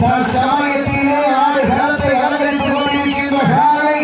தற்சமயத்திலே அலங்கரித்துக் கொண்டிருக்கின்ற காலை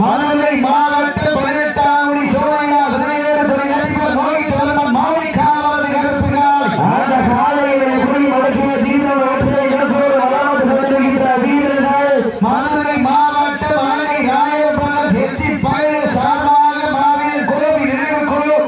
மதுரை மாவட்ட பதினெட்டாம் சோழையா துணையோடு துணை அதிபர் மோகித் தலைவன் மௌலிகாவது கருப்புகால் அந்த காலையிலே குடி வழக்கிய தீவிர ஓட்டத்தை இழப்போர் வராமல் கொண்டிருக்கின்ற வீரர்கள். மதுரை மாவட்ட மதுரை ராயபுரம் எஸ்டி பயிர் சார்பாக மாவீரர் கோவி நினைவு குழு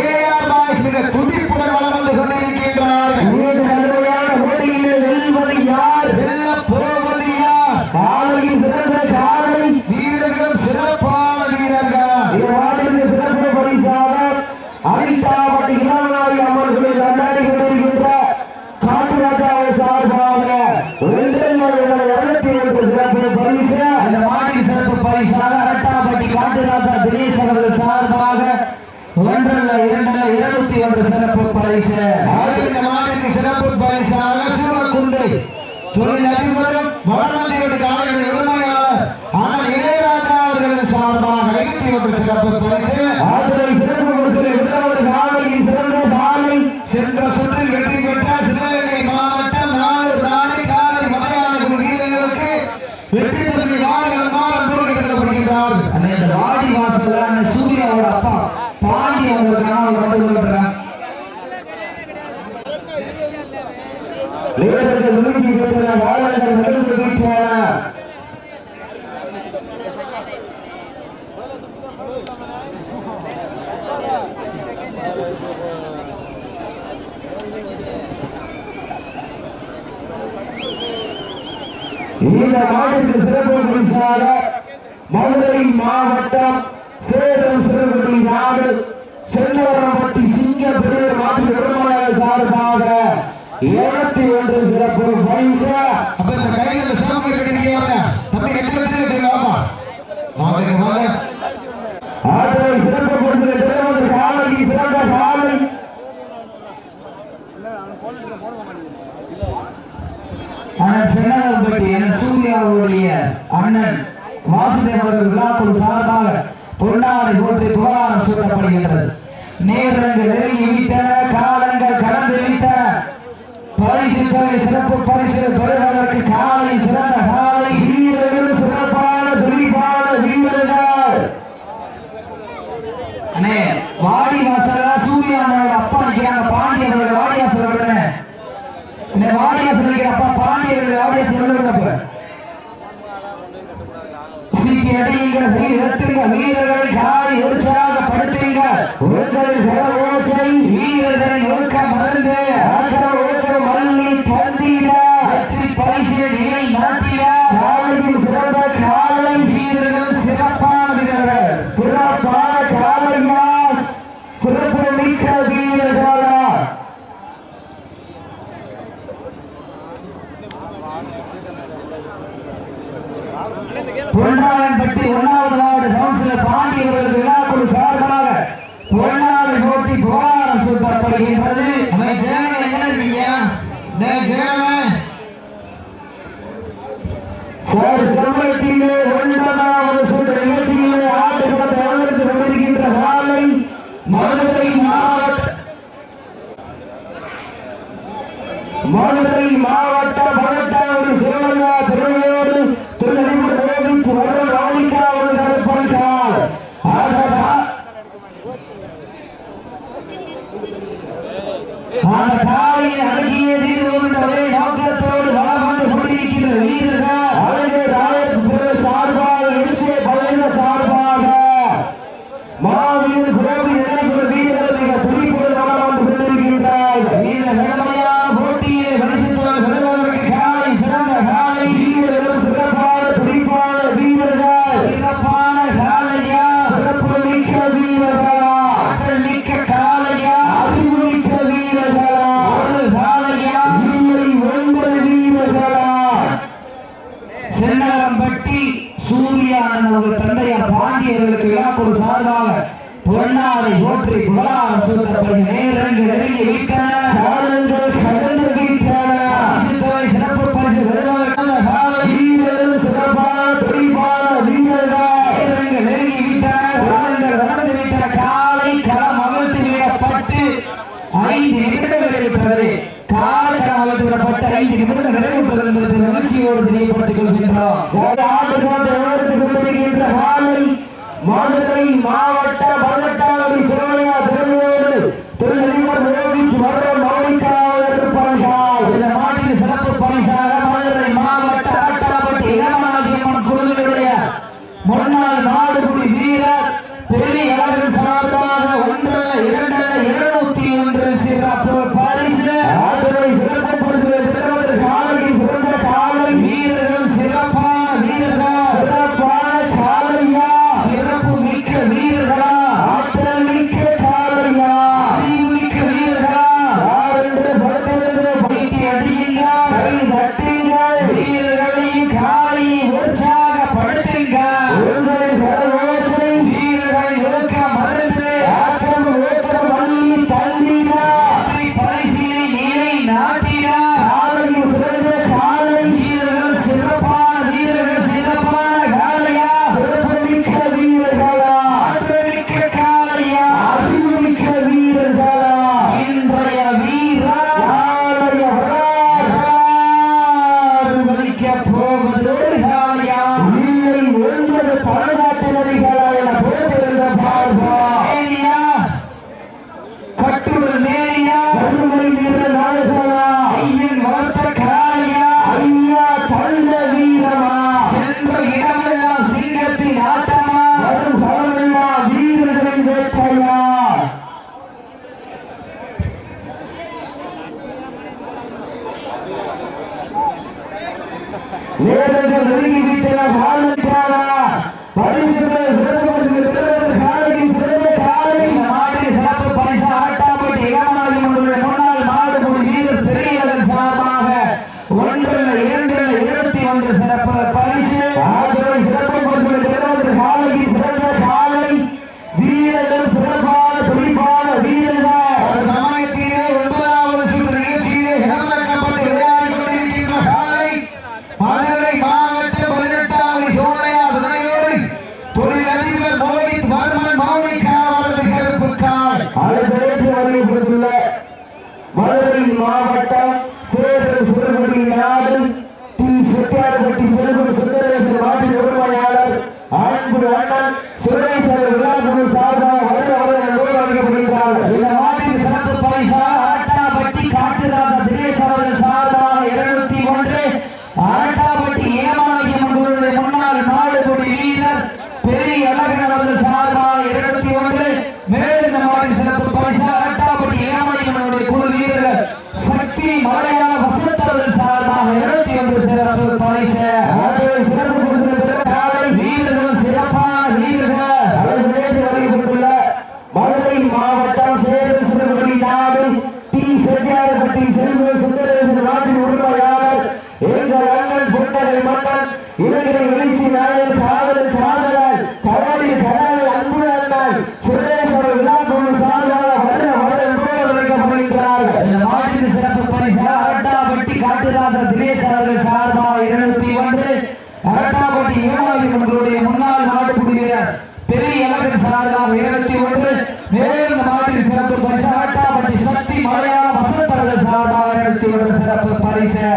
ஏஆர் பாய்ஸ் துடிப்புடன் வளம் வந்து கொண்டிருக்கின்றார்கள் இந்த கடுமையான போட்டியிலே வெல்வது யார் வெல்ல போவது யார் காலையில் சிறந்த காலை வீரர்களும் சிறப்பான வீரர்கள் இவ்வாண்டிற்கு சிறப்பு பரிசாக அரிட்டாவட்டி இளநாய் அமர்களை கொண்டாடி கொண்டிருக்கின்ற காட்டுராஜாவை சார்பாக ஒன்றில் இருநூத்தி எழுபது சிறப்பு பரிசு அந்த மாதிரி சிறப்பு பரிசாக அரட்டாப்பட்டி காட்டுராஜா தினேஷ் அவர்கள் சார்பாக ஒன்றல்ல இரண்டல்ல ஒன்று சிறப்பு பரிசு சிறப்பு பரிசாக சிவகுந்தை தொழில் அதிபரும் வடமல்லியோட காவலர் உரிமையாளர் ஆனால் இளையராஜா அவர்கள் சார்பாக ஐநூத்தி ஒன்று சிறப்பு பரிசு ஆதரை சிறப்பு பரிசு இரண்டாவது காலையில் சிறந்த காலை. சென்ற சுற்றில் வெற்றி பெற்ற சிவகங்கை மாவட்டம் நாகூர் ராணி காலை மலையாள வீரர்களுக்கு வெற்றி பரிசு வாரிகள் மாறம் கொடுக்கப்படுகின்றார்கள் அண்ணே, இந்த வாடி அண்ணே சூர்யாவோட அப்பா பாண்டி அவங்களுக்காக ஒரு மட்டும் கொடுக்குறேன் வீரர்கள் நூற்றி பெற்ற வாழர்கள் நடுவு வீட்டான இந்த மாவட்டத்திற்கு சிறப்பு பரிசாக மதுரை மாவட்டம் சேலம் சிறுகுடி நாடு செல்லவரம்பட்டி சிங்க பெரிய மாற்று விடுமுறையாளர் சார்பாக இருபத்தி ஒன்று சிறப்பு. பரிசு அப்ப இந்த கையில சிவப்பு கட்டிருக்கீங்க தம்பி கட்டிக்கிறதுக்கு செய்வாமா வாங்க. வாங்க ஆட்டோவை சிறப்பு பெறுவது காலை சிறந்த காலை அண்ணன் சென்னகம்பட்டி என சூர்யாவுடைய அண்ணன் வாசுதேவர் விழாக்குழு சார்பாக பொன்னாடை போட்டு புகாரம் சூட்டப்படுகின்றது. நேரங்கள் நெருங்கி விட்டன காலங்கள் கடந்து விட்டன. பரிசு தொகை சிறப்பு பரிசு பெறுவதற்கு காலை சிறந்த காலை வீரர்கள் சிறப்பான துடிப்பான வீரர்கள் அண்ணே வாடி வாசலா சூர்யா அண்ணனோட அப்பா தந்தையார் தந்தையார் பாண்டியர்களுக்கு விழாக்குழு சார்பாக பொன்னாரை போற்றி புகழார சுத்தப்படி நேரங்கள் நெருங்கி கால காலத்தில் விடப்பட்ட ஐந்து நிமிடம் நிறைவேற்றுவது மாவட்ட பதினெட்டாவது திருநெல்வேலி திருநெல்வேலி లేదంటే జరిగింది భావన చాలా சார் அமட்டாபட்டி காட்டுராஜா தினேஷ் அவர்கள் சார் பெரிய இலக்கின் சாதனாக இருநூத்தி ஒன்று சக்தி மலையா வசந்தர்கள் சார்பாக இருநூத்தி சிறப்பு பரிசு.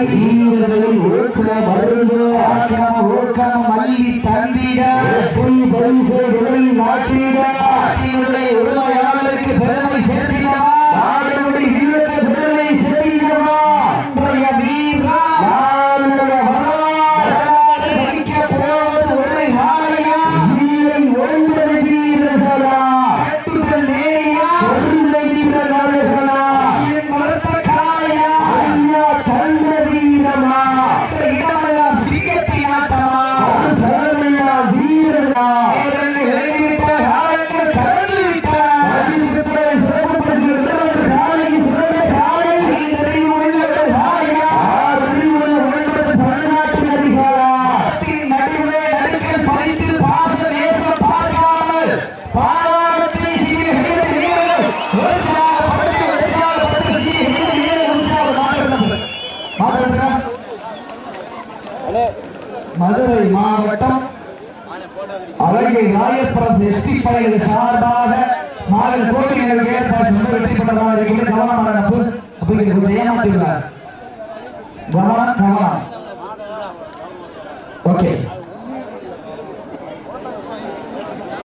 வீரர்களை ஓக்க வருந்தோ மல்லி தந்திட. புலி பரிசு எஸ்பி படைகள் சார்பாக மாநில கோட்டை வெற்றி பெற்றதாக இருக்கின்ற கவனம் நடப்பு அப்படிங்கிற கொஞ்சம் ஏமாத்திருக்கிறார் கவனம் கவனம். ஓகே